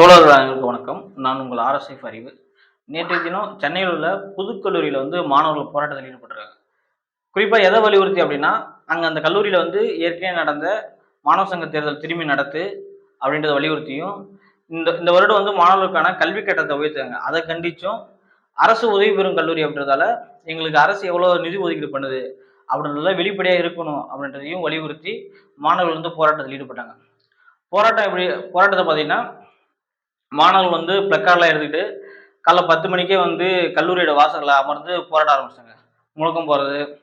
தோழர்களுக்கு வணக்கம். நான் உங்கள் ஆர்எஸ்எஃப் அறிவு. நேற்றைய தினம் சென்னையில் உள்ள புதுக்கல்லூரியில் வந்து மாணவர்கள் போராட்டத்தில் ஈடுபட்டிருக்காங்க. குறிப்பாக எதை வலியுறுத்தி அப்படின்னா அங்கே அந்த கல்லூரியில் வந்து ஏற்கனவே நடந்த மாணவ சங்க தேர்தல் திரும்பி நடத்து அப்படின்றத வலியுறுத்தியும் இந்த இந்த வருடம் வந்து மாணவர்களுக்கான கல்வி கட்டத்தை உயர்த்துறாங்க அதை கண்டிச்சும் அரசு உதவி பெறும் கல்லூரி அப்படின்றதால எங்களுக்கு அரசு எவ்வளோ நிதி ஒதுக்கீடு பண்ணுது அப்படின்றத வெளிப்படையாக இருக்கணும் அப்படின்றதையும் வலியுறுத்தி மாணவர்கள் வந்து போராட்டத்தில் ஈடுபட்டாங்க. போராட்டம் எப்படி போராட்டத்தை பார்த்தீங்கன்னா மாணவர்கள் வந்து பிளக்கார்ட்லாம் எடுத்துக்கிட்டு காலைல பத்து மணிக்கே வந்து கல்லூரியோட வாசலில் அமர்ந்து போராட்ட ஆரம்பிச்சிட்டாங்க. முழக்கம் போகிறது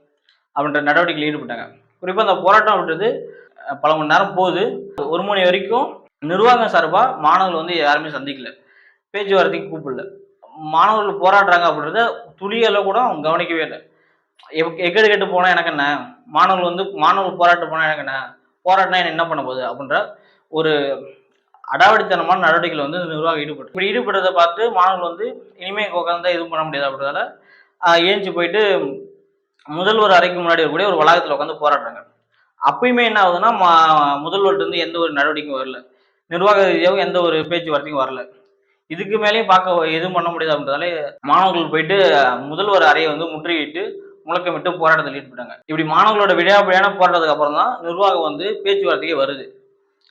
அப்படின்ற நடவடிக்கையில் ஈடுபட்டாங்க. குறிப்பாக அந்த போராட்டம் அப்படின்றது பல மணி நேரம் போகுது. ஒரு மணி வரைக்கும் நிர்வாகம் சார்பாக மாணவர்கள் வந்து யாருமே சந்திக்கல. பேச்சுவார்த்தைக்கு கூப்பிடல. மாணவர்கள் போராடுறாங்க அப்படின்றத துளியெல்லாம் கூட அவங்க கவனிக்கவே இல்லை. எக்- கெட்டு போனால் எனக்கு என்ன? மாணவர்கள் வந்து மாணவர்கள் போராட்டம் போனால் எனக்கு என்ன? போராட்டினா என்ன பண்ண போகுது அப்படின்ற ஒரு அடாவடித்தனமான நடவடிக்கைகள் வந்து நிர்வாகம் ஈடுபட்டு இப்படி ஈடுபட்டதை பார்த்து மாணவர்கள் வந்து இனிமேல் உட்காந்து எதுவும் பண்ண முடியாது அப்படின்றதால ஏஞ்சி போயிட்டு முதல்வர் அறைக்கு முன்னாடி இருக்கக்கூடிய ஒரு வளாகத்தில் உட்காந்து போராடுறாங்க. அப்பயுமே என்ன ஆகுதுன்னா மா முதல்வர்கிட்ட இருந்து எந்த ஒரு நடவடிக்கையும் வரல. நிர்வாக ரீதியாகவும் எந்த ஒரு பேச்சுவார்த்தையும் வரல. இதுக்கு மேலேயும் பார்க்க எதுவும் பண்ண முடியாது அப்படின்றதால மாணவர்கள் போயிட்டு முதல்வர் அறையை வந்து முற்றுகையிட்டு முழக்கமிட்டு போராட்டத்தில் ஈடுபட்டாங்க. இப்படி மாணவர்களோட விடாப்பிடியான போராட்டத்துக்கு அப்புறம் தான் நிர்வாகம் வந்து பேச்சுவார்த்தைக்கு வருது.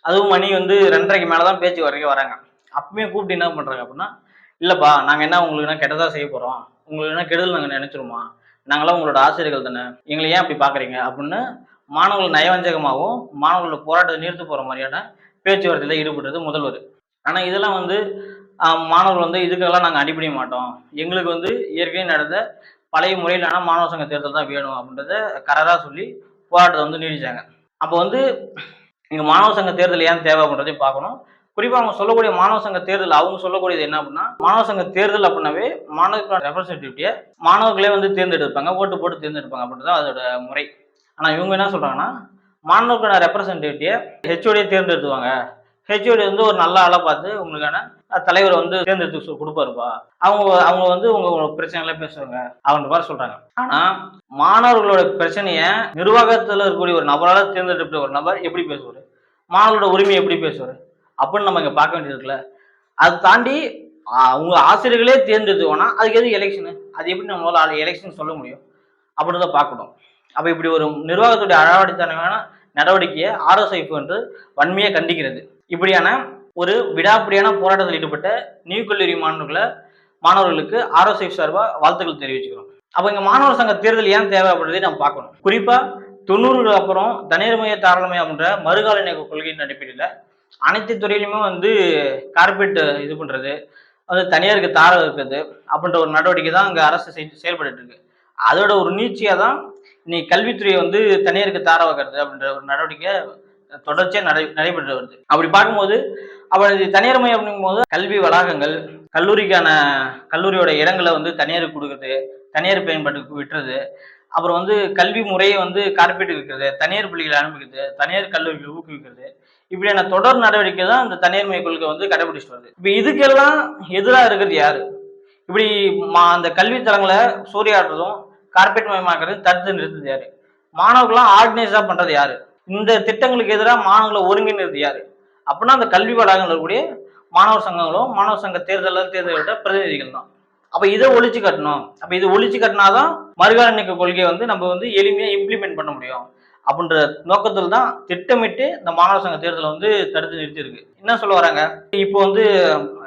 அதுவும் மணி வந்து ரெண்டரைக்கு மேலே தான் வரைக்கும் வராங்க. அப்பவுமே கூப்பிட்டு என்ன பண்ணுறாங்க அப்படின்னா இல்லைப்பா நாங்கள் என்ன உங்களுக்கு என்ன கெட்டதாக செய்ய போகிறோம் உங்களுக்கு என்ன கெடுதல் நாங்கள் நினச்சிருமா நாங்களாம் உங்களோட ஆசிரியர்கள் தானே. எங்களை ஏன் அப்படி பார்க்குறீங்க அப்படின்னு மாணவர்கள் நயவஞ்சகமாகவும் மாணவர்களோட போராட்டத்தை நிறுத்து போகிற மாதிரியான பேச்சுவார்த்தையில் ஈடுபட்டது முதல்வர். ஆனால் இதெல்லாம் வந்து மாணவர்கள் வந்து இதுக்கெல்லாம் நாங்கள் அடிப்படைய மாட்டோம். எங்களுக்கு வந்து ஏற்கனவே நடந்த பழைய முறையிலான மாணவ சங்க தேர்தல் தான் வேணும் அப்படின்றத கரராக சொல்லி போராட்டத்தை வந்து நீடிச்சாங்க. அப்போ வந்து இங்கே மாணவ சங்க தேர்தல் ஏன் தேவை அப்படின்றதையும் பார்க்கணும். குறிப்பாக அவங்க சொல்லக்கூடிய மாணவ சங்க தேர்தல் அவங்க சொல்லக்கூடியது என்ன அப்படின்னா மாணவ சங்க தேர்தல் அப்படின்னாவே மாணவர்களோட ரெப்ரஸன்டேட்டிவிட்டியை மாணவர்களே வந்து தேர்ந்தெடுப்பாங்க ஓட்டு போட்டு தேர்ந்தெடுப்பாங்க அப்படின்றது அதோட முறை. ஆனால் இவங்க என்ன சொல்கிறாங்கன்னா மாணவர்களோட ரெப்ரஸன்டேட்டிவிட்டியை ஹெச்ஓடியை தேர்ந்தெடுத்துவாங்க ஹெச்ஓடி வந்து ஒரு நல்ல ஆளாக பார்த்து உங்களுக்கான தலைவரை வந்து தேர்ந்தெடுத்து கொடுப்பாருப்பா. அவங்க அவங்க வந்து உங்க பிரச்சனைகளை பேசுவாங்க. அவங்க மாதிரி சொல்றாங்க. ஆனா மாணவர்களோட பிரச்சனைய நிர்வாகத்துல இருக்கக்கூடிய ஒரு நபரால தேர்ந்தெடுத்த ஒரு நபர் எப்படி பேசுவார்? மாணவர்களோட உரிமையை எப்படி பேசுவார்? அப்படின்னு நம்ம இங்க பார்க்க வேண்டியது இருக்குல்ல. அதை தாண்டி அவங்க ஆசிரியர்களே தேர்ந்தெடுத்துக்கோனா அதுக்கு எது எலெக்ஷனு அது எப்படி நம்மளால எலெக்ஷன் சொல்ல முடியும்? அப்படின்றத பார்க்கணும். அப்ப இப்படி ஒரு நிர்வாகத்துடைய அழகாடித்தனமான நடவடிக்கையை ஆர்எஸ்ஐஃப் என்று வன்மையை கண்டிக்கிறது. இப்படியான ஒரு விடாப்பிடியான போராட்டத்தில் ஈடுபட்ட நியூ கல்லூரி மாணவர்களை மாணவர்களுக்கு ஆர்எஸ்ஐ சார்பாக வாழ்த்துக்கள் தெரிவிச்சுக்கிறோம். அப்போ இங்கே மாணவர் சங்க தேர்தல் ஏன் தேவை அப்படின்றதை நம்ம பார்க்கணும். குறிப்பாக தொண்ணூறுக்கு அப்புறம் தனியர்மய தாராளமயம் அப்படின்ற மறுகால கொள்கையின் அடிப்படையில் அனைத்து துறையிலுமே வந்து கார்பரேட் இது பண்ணுறது வந்து தனியாருக்கு தார இருக்கிறது அப்படின்ற ஒரு நடவடிக்கை தான் அங்கே அரசு செஞ்சு செயல்பட்டு இருக்கு. அதோட ஒரு நீட்சியாக தான் இன்னைக்கு கல்வித்துறையை வந்து தனியாருக்கு தார வைக்கிறது அப்படின்ற ஒரு நடவடிக்கை தொடர்ச்சியாக நடை நடைபெற்று வருது. அப்படி பார்க்கும்போது அவரது இது தனியார் மையம் அப்படிங்கும்போது கல்வி வளாகங்கள் கல்லூரிக்கான கல்லூரியோட இடங்களை வந்து தனியாருக்கு கொடுக்குறது தனியார் பயன்பாட்டுக்கு விட்டுறது அப்புறம் வந்து கல்வி முறையை வந்து கார்பரேட்டுக்கு விற்கிறது தனியார் பள்ளிகளை அனுப்பிக்கிறது தனியார் கல்லூரிகளை ஊக்குவிக்கிறது இப்படியான தொடர் நடவடிக்கை தான் இந்த தனியார் மைய கொள்கை வந்து கடைபிடிச்சிட்டு வருது. இப்போ இதுக்கெல்லாம் எதிராக இருக்கிறது யாரு? இப்படி மா- அந்த கல்வி தளங்களை சூறையாடுறதும் கார்பரேட் மயமாக்குறது தடுத்து நிறுத்துறது யாரு? மாணவர்கள்லாம் ஆர்கனைஸா பண்ணுறது யாரு? இந்த திட்டங்களுக்கு எதிராக மாணவர்களை ஒருங்கிணைறது யாரு? அப்படின்னா அந்த கல்வி வளாகங்கள் இருக்கக்கூடிய மாணவர் சங்கங்களும் மாணவர் சங்க தேர்தலில் தேர்தலோட பிரதிநிதிகள் தான். அப்போ இதை ஒழிச்சு கட்டணும். அப்போ இது ஒழிச்சு கட்டினாதான் மறுகால நீக்க கொள்கையை வந்து நம்ம வந்து எளிமையாக இம்ப்ளிமெண்ட் பண்ண முடியும். அப்படின்ற நோக்கத்தில் தான் திட்டமிட்டு இந்த மாணவர் சங்க தேர்தலை வந்து தடுத்து நிறுத்தியிருக்கு. என்ன சொல்ல வராங்க? இப்போ வந்து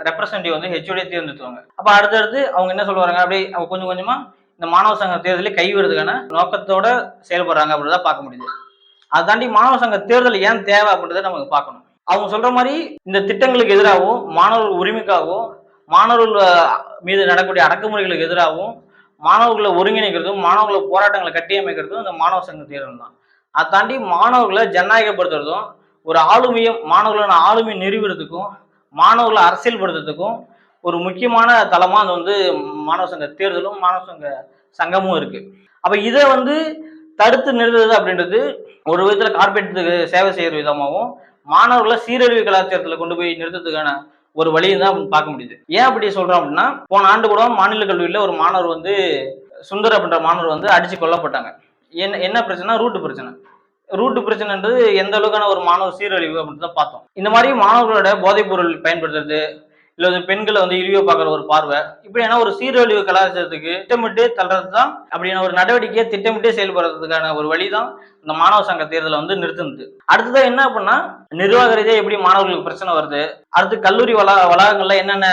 ரெப்ரசன்டேட்டிவ் வந்து ஹெச்ஓடியை தேர்ந்தெடுத்துவாங்க அப்போ அடுத்தடுத்து அவங்க என்ன சொல்ல வராங்க? அப்படியே அவங்க கொஞ்சம் கொஞ்சமாக இந்த மாணவர் சங்க தேர்தலை கைவிடுறதுக்கான நோக்கத்தோட செயல்படுறாங்க அப்படின்றத பார்க்க முடியுது. அதை தாண்டி மாணவ சங்க தேர்தல் ஏன் தேவை அப்படின்றத நமக்கு பார்க்கணும். அவங்க சொல்ற மாதிரி இந்த திட்டங்களுக்கு எதிராகவும் மாணவர்கள் உரிமைக்காகவும் மாணவர்கள் மீது நடக்கக்கூடிய அடக்குமுறைகளுக்கு எதிராகவும் மாணவர்களை ஒருங்கிணைக்கிறதும் மாணவர்களை போராட்டங்களை கட்டியமைக்கிறதும் இந்த மாணவர் சங்க தேர்தல் தான். அதை தாண்டி மாணவர்களை ஜனநாயகப்படுத்துறதும் ஒரு ஆளுமையை மாணவர்களான ஆளுமையை நிறுவுறதுக்கும் மாணவர்களை அரசியல்படுத்துறதுக்கும் ஒரு முக்கியமான தளமாக அது வந்து மாணவர் சங்க தேர்தலும் மாணவர் சங்க சங்கமும் இருக்குது அப்போ இதை வந்து தடுத்து நிறுத்துறது அப்படின்றது ஒரு விதத்துல கார்பரேட்டுக்கு சேவை செய்யற விதமாகவும் மாணவர்களை சீரழிவு கலாச்சாரத்துல கொண்டு போய் நிறுத்தத்துக்கான ஒரு வழியை தான் பார்க்க முடியுது. ஏன் அப்படி சொல்றோம் அப்படின்னா போன ஆண்டு கூட மாநில கல்வியில ஒரு மாணவர் வந்து சுந்தர் அப்படின்ற மாணவர் வந்து அடிச்சு கொல்லப்பட்டாங்க. என்ன என்ன பிரச்சனை? ரூட்டு பிரச்சனை. ரூட்டு பிரச்சனைன்றது எந்த அளவுக்கான ஒரு மாணவர் சீரழிவு அப்படின்னு தான் பார்த்தோம். இந்த மாதிரி மாணவர்களோட போதைப் பொருள் பயன்படுத்துறது இல்ல வந்து பெண்களை வந்து இழிவு பார்க்குற ஒரு பார்வை. இப்படியான ஒரு சீரழிவு கலாச்சாரத்துக்கு திட்டமிட்டு தள்ளுறது தான் அப்படியான ஒரு நடவடிக்கையை திட்டமிட்டு செயல்படுறதுக்கான ஒரு வழி தான் இந்த மாணவ சங்க தேர்தலை வந்து நிறுத்துனது. அடுத்தது என்ன அப்படின்னா நிர்வாக ரீதியா எப்படி மாணவர்களுக்கு பிரச்சனை வருது? அடுத்து கல்லூரி வளா வளாகங்கள்ல என்னென்ன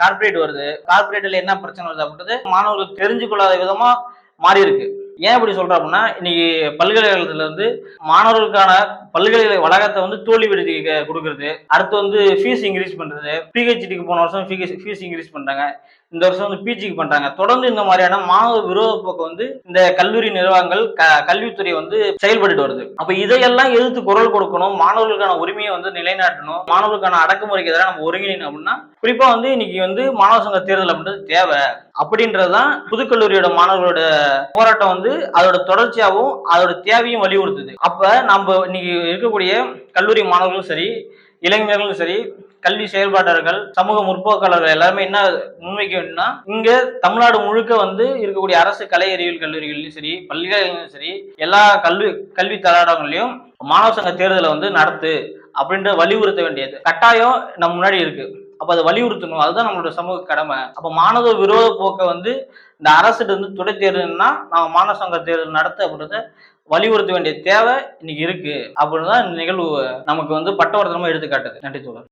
கார்ப்பரேட் வருது? கார்பரேட்ல என்ன பிரச்சனை வருது அப்படின்றது மாணவர்களுக்கு தெரிஞ்சு கொள்ளாத விதமா மாறி இருக்கு ஏன் இப்படி சொல்ற அப்படின்னா இன்னைக்கு பல்கலைக்கழகத்துல வந்து மாணவர்களுக்கான பல்கலைக்கழக வளாகத்தை வந்து தோல்வி விடுதி கொடுக்குறது. கொடுக்கறது அடுத்து வந்து ஃபீஸ் இன்க்ரீஸ் பண்றது. பிஹெச்டிக்கு போன வருஷம் ஃபீஸ் ஃபீஸ் இன்க்ரீஸ் பண்றாங்க இந்த வருஷம் வந்து பிஜிக்கு பண்றாங்க தொடர்ந்து இந்த மாதிரியான மாணவ விரோத போக்கு வந்து இந்த கல்லூரி நிர்வாகங்கள் க- கல்வித்துறை வந்து செயல்பட்டு வருது. அப்ப இதையெல்லாம் எதிர்த்து குரல் கொடுக்கணும் மாணவர்களுக்கான உரிமையை வந்து நிலைநாட்டணும் மாணவர்களுக்கான அடக்குமுறைக்கு எதிராக நம்ம ஒருங்கிணைக்கணும் அப்படின்னா குறிப்பா வந்து இன்னைக்கு வந்து மாணவர் சங்க தேர்தல் அப்படின்றது தேவை. அப்படின்றதுதான் புதுக்கல்லூரியோட மாணவர்களோட போராட்டம் வந்து அதோட தொடர்ச்சியாகவும் அதோட தேவையும் வலியுறுத்துது. அப்ப நம்ம இன்னைக்கு இருக்கக்கூடிய கல்லூரி மாணவர்களும் சரி இளைஞர்களும் சரி கல்வி செயல்பாட்டாளர்கள் சமூக முற்போக்காளர்கள் எல்லாருமே என்ன முன்வைக்க இங்க தமிழ்நாடு முழுக்க வந்து இருக்கக்கூடிய அரசு கலை அறிவியல் கல்லூரிகள்லயும் சரி பல்கலைக்கழகங்களும் சரி எல்லா கல்வி கல்வி தராடங்களையும் மாணவ சங்க தேர்தலை வந்து நடத்து அப்படின்ற வலியுறுத்த வேண்டியது. கட்டாயம் நம்ம முன்னாடி இருக்கு. அப்ப அதை வலியுறுத்தணும். அதுதான் நம்மளோட சமூக கடமை. அப்ப மாணவ விரோத போக்கை வந்து இந்த அரசுட்டு வந்து துணை தேர்தல்னா நம்ம மாணவ சங்க தேர்தல் நடத்த அப்படின்றத வலியுறுத்த வேண்டிய தேவை இன்னைக்கு இருக்கு. அப்படின்னு தான் இந்த நிகழ்வு நமக்கு வந்து பட்டவர்த்தனமா எடுத்துக்காட்டுது. நன்றி தோழர்.